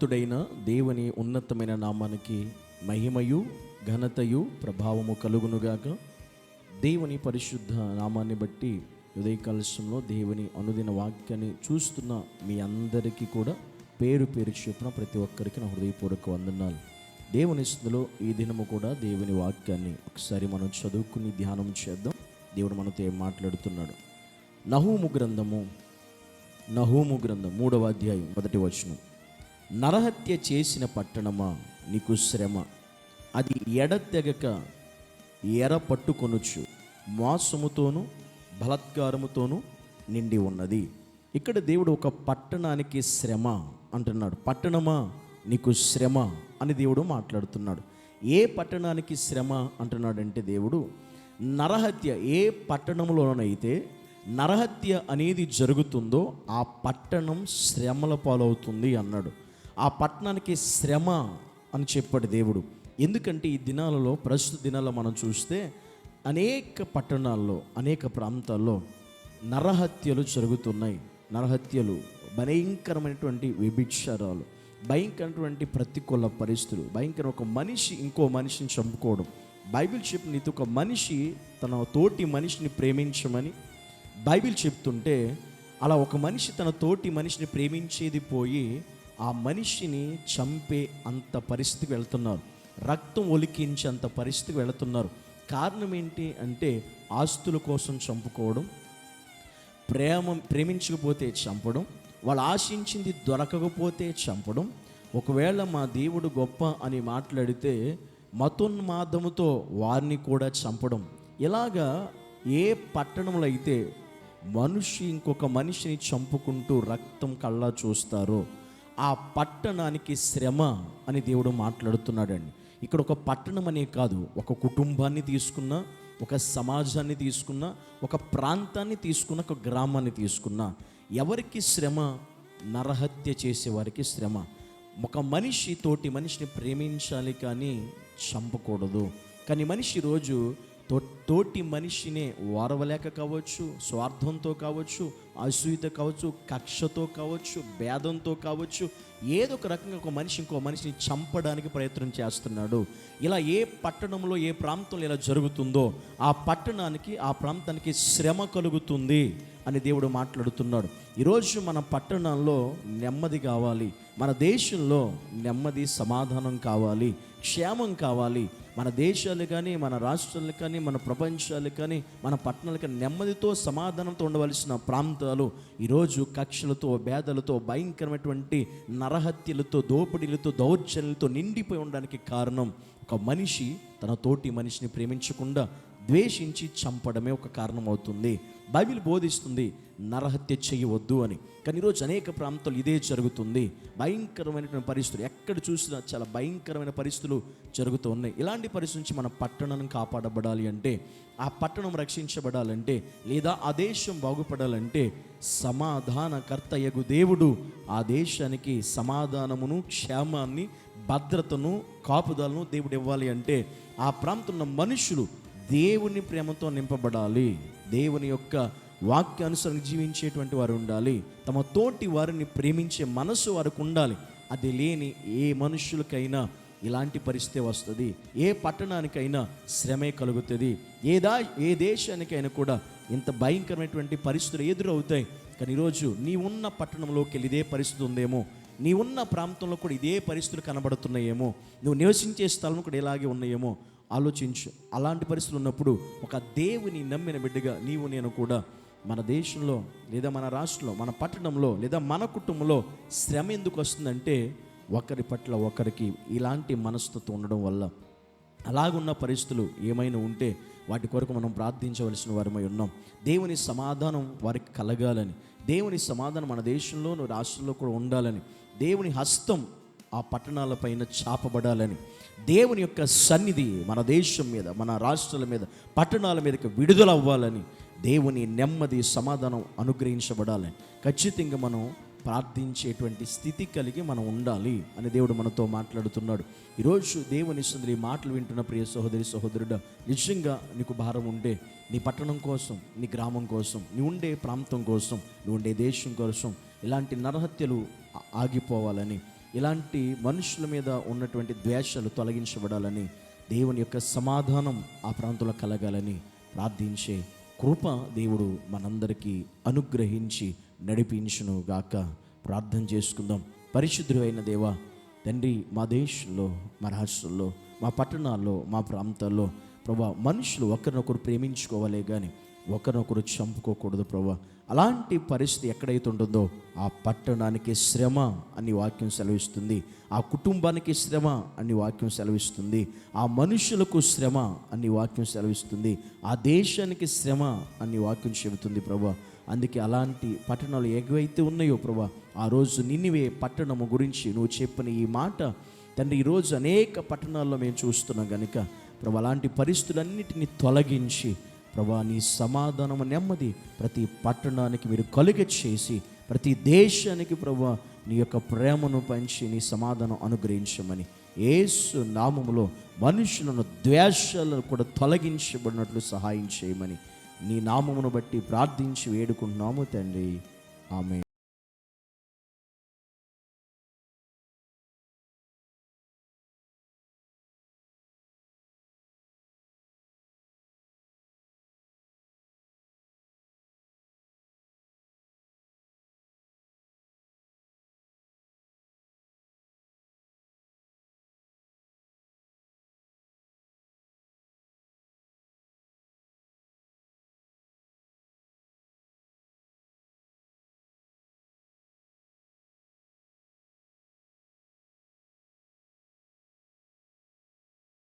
సర్వోన్నతుడైన దేవుని ఉన్నతమైన నామానికి మహిమయు ఘనతయు ప్రభావము కలుగునుగాక. దేవుని పరిశుద్ధ నామాన్ని బట్టి ఉదయ కలశంలో దేవుని అనుదిన వాక్యాన్ని చూస్తున్న మీ అందరికీ కూడా పేరు పేరు చెప్పిన ప్రతి ఒక్కరికి నా హృదయపూర్వక వందనాలు. దేవుని స్థితిలో ఈ దినము కూడా దేవుని వాక్యాన్ని ఒకసారి మనం చదువుకుని ధ్యానం చేద్దాం. దేవుడు మనతో ఏం మాట్లాడుతున్నాడు? నహూము గ్రంథము నహూము గ్రంథం మూడవ అధ్యాయం మొదటి వచనం. నరహత్య చేసిన పట్టణమా? నీకు శ్రమ. అది ఎడతెగక ఎర పట్టుకొనుచు. మోసముతోనూ బలాత్కారముతోనూ నిండి ఉన్నది. ఇక్కడ దేవుడు ఒక పట్టణానికి శ్రమ అంటున్నాడు. పట్టణమా? నీకు శ్రమ అని దేవుడు మాట్లాడుతున్నాడు. ఏ పట్టణానికి శ్రమ అంటున్నాడంటే దేవుడు నరహత్య ఏ పట్టణంలోనైతే నరహత్య అనేది జరుగుతుందో ఆ పట్టణం శ్రమల పాలవుతుంది అన్నాడు. ఆ పట్టణానికి శ్రమ అని చెప్పాడు దేవుడు. ఎందుకంటే ఈ దినాలలో ప్రస్తుత దినాల్లో మనం చూస్తే అనేక పట్టణాల్లో అనేక ప్రాంతాల్లో నరహత్యలు జరుగుతున్నాయి. నరహత్యలు భయంకరమైనటువంటి వ్యభిచారాలు భయంకరమైనటువంటి ప్రతికూల పరిస్థితులు భయంకర ఒక మనిషి ఇంకో మనిషిని చంపుకోవడం. బైబిల్ చెప్పిన ఇది ఒక మనిషి తన తోటి మనిషిని ప్రేమించమని బైబిల్ చెప్తుంటే అలా ఒక మనిషి తన తోటి మనిషిని ప్రేమించేది పోయి ఆ మనిషిని చంపే అంత పరిస్థితికి వెళ్తున్నారు. రక్తం ఒలికించే అంత పరిస్థితికి వెళుతున్నారు. కారణం ఏంటి అంటే ఆస్తుల కోసం చంపుకోవడం ప్రేమ ప్రేమించకపోతే చంపడం వాళ్ళు ఆశించింది దొరకకపోతే చంపడం. ఒకవేళ మా దేవుడు గొప్ప అని మాట్లాడితే మతోన్మాదముతో వారిని కూడా చంపడం. ఇలాగా ఏ పట్టణంలో అయితే మనిషి ఇంకొక మనిషిని చంపుకుంటూ రక్తం కళ్ళా చూస్తారో ఆ పట్టణానికి శ్రమ అని దేవుడు మాట్లాడుతున్నాడండి. ఇక్కడ ఒక పట్టణం అనే కాదు ఒక కుటుంబాన్ని తీసుకున్న ఒక సమాజాన్ని తీసుకున్న ఒక ప్రాంతాన్ని తీసుకున్న ఒక గ్రామాన్ని తీసుకున్న ఎవరికి శ్రమ? నరహత్య చేసేవారికి శ్రమ. ఒక మనిషి తోటి మనిషిని ప్రేమించాలి కానీ చంపకూడదు. కానీ మనిషి రోజు తో తోటి మనిషినే వారవలేక కావచ్చు స్వార్థంతో కావచ్చు అసూయతో కావచ్చు కక్షతో కావచ్చు భేదంతో కావచ్చు ఏదో ఒక రకంగా ఒక మనిషి ఇంకో మనిషిని చంపడానికి ప్రయత్నం చేస్తున్నాడు. ఇలా ఏ పట్టణంలో ఏ ప్రాంతంలో ఇలా జరుగుతుందో ఆ పట్టణానికి ఆ ప్రాంతానికి శ్రమ కలుగుతుంది అని దేవుడు మాట్లాడుతున్నాడు. ఈరోజు మన పట్టణంలో నెమ్మది కావాలి. మన దేశంలో నెమ్మది సమాధానం కావాలి క్షేమం కావాలి. మన దేశాలు కానీ మన రాష్ట్రాలు కానీ మన ప్రపంచాలు కానీ మన పట్టణాలు కానీ నెమ్మదితో సమాధానంతో ఉండవలసిన ప్రాంతాలు ఈరోజు కక్షలతో భేదలతో భయంకరమైనటువంటి నరహత్యలతో దోపిడీలతో దౌర్జన్యాలతో నిండిపోయి ఉండడానికి కారణం ఒక మనిషి తన తోటి మనిషిని ప్రేమించకుండా ద్వేషించి చంపడమే ఒక కారణం అవుతుంది బైబిల్ బోధిస్తుంది నరహత్య చేయవద్దు అని. కానీ ఈరోజు అనేక ప్రాంతాలు ఇదే జరుగుతుంది. భయంకరమైనటువంటి పరిస్థితులు. ఎక్కడ చూసినా చాలా భయంకరమైన పరిస్థితులు జరుగుతూ ఉన్నాయి. ఇలాంటి పరిస్థితి నుంచి మన పట్టణం కాపాడబడాలి అంటే ఆ పట్టణం రక్షించబడాలంటే లేదా ఆ దేశం బాగుపడాలంటే సమాధానకర్తయగు దేవుడు ఆ దేశానికి సమాధానమును క్షేమాన్ని భద్రతను కాపుదలను దేవుడు ఇవ్వాలి అంటే ఆ ప్రాంతంలో మనుషులు దేవుని ప్రేమతో నింపబడాలి. దేవుని యొక్క వాక్యానుసరణ జీవించేటువంటి వారు ఉండాలి. తమ తోటి వారిని ప్రేమించే మనసు వారికి ఉండాలి. అది లేని ఏ మనుషులకైనా ఇలాంటి పరిస్థితి వస్తుంది. ఏ పట్టణానికైనా శ్రమే కలుగుతుంది. ఏ దా ఏ దేశానికైనా కూడా ఇంత భయంకరమైనటువంటి పరిస్థితులు ఎదురవుతాయి. కానీ ఈరోజు నీ ఉన్న పట్టణంలోకి వెళ్ళి ఇదే పరిస్థితి ఉందేమో? నీ ఉన్న ప్రాంతంలో కూడా ఇదే పరిస్థితులు కనబడుతున్నాయేమో? నువ్వు నివసించే స్థలం కూడా ఇలాగే ఉన్నాయేమో? ఆలోచించు. అలాంటి పరిస్థితులు ఉన్నప్పుడు ఒక దేవుని నమ్మిన బిడ్డగా నీవు నేను కూడా మన దేశంలో లేదా మన రాష్ట్రంలో మన పట్టణంలో లేదా మన కుటుంబంలో శ్రమ ఎందుకు వస్తుందంటే ఒకరి పట్ల ఒకరికి ఇలాంటి మనస్తత్వం ఉండడం వల్ల. అలాగున్న పరిస్థితులు ఏమైనా ఉంటే వాటి కొరకు మనం ప్రార్థించవలసిన వారమై ఉన్నాం. దేవుని సమాధానం వారికి కలగాలని. దేవుని సమాధానం మన దేశంలో రాష్ట్రంలో కూడా ఉండాలని. దేవుని హస్తం ఆ పట్టణాలపైన చాపబడాలని దేవుని యొక్క సన్నిధి మన దేశం మీద మన రాష్ట్రాల మీద పట్టణాల మీదకి విడుదల అవ్వాలని దేవుని నెమ్మది సమాధానం అనుగ్రహించబడాలని ఖచ్చితంగా మనం ప్రార్థించేటువంటి స్థితి కలిగి మనం ఉండాలి అని దేవుడు మనతో మాట్లాడుతున్నాడు. ఈరోజు దేవుని సుందరి మాటలు వింటున్న ప్రియ సహోదరి సహోదరుడు నిజంగా నీకు భారం ఉండే నీ పట్టణం కోసం నీ గ్రామం కోసం నీ ఉండే ప్రాంతం కోసం నువ్వు ఉండే దేశం కోసం ఇలాంటి నరహత్యలు ఆగిపోవాలని ఇలాంటి మనుషుల మీద ఉన్నటువంటి ద్వేషాలు తొలగించబడాలని దేవుని యొక్క సమాధానం ఆ ప్రాంతంలో కలగాలని ప్రార్థించే కృప దేవుడు మనందరికీ అనుగ్రహించి నడిపించును గాక ప్రార్థన చేసుకుందాం. పరిశుద్ధుడు అయిన దేవా తండ్రి మా దేశంలో మా రాష్ట్రంలో మా పట్టణాల్లో మా ప్రాంతాల్లో ప్రభా మనుషులు ఒకరినొకరు ప్రేమించుకోవాలే కానీ ఒకరినొకరు చంపుకోకూడదు ప్రభా. అలాంటి పరిస్థితి ఎక్కడైతే ఉంటుందో ఆ పట్టణానికి శ్రమ అని వాక్యం సెలవిస్తుంది. ఆ కుటుంబానికి శ్రమ అని వాక్యం సెలవిస్తుంది. ఆ మనుషులకు శ్రమ అని వాక్యం సెలవిస్తుంది. ఆ దేశానికి శ్రమ అని వాక్యం చెబుతుంది ప్రభా. అందుకే అలాంటి పట్టణాలు ఏవైతే ఉన్నాయో ప్రభా ఆ రోజు నిన్నివే పట్టణము గురించి నువ్వు చెప్పిన ఈ మాట తండ్రి ఈరోజు అనేక పట్టణాల్లో మేము చూస్తున్నాం కనుక ప్రభు అలాంటి పరిస్థితులన్నిటిని తొలగించి ప్రభా నీ సమాధానము నెమ్మది. ప్రతి పట్టణానికి మీరు కలుగ చేసి ప్రతి దేశానికి ప్రభా నీ యొక్క ప్రేమను పంచి నీ సమాధానం అనుగ్రహించమని ఏసు నామములో మనుషులను ద్వేషాలను కూడా తొలగించబడినట్లు సహాయం చేయమని నీ నామమును బట్టి ప్రార్థించి వేడుకుంటున్నాము తండ్రి. ఆమె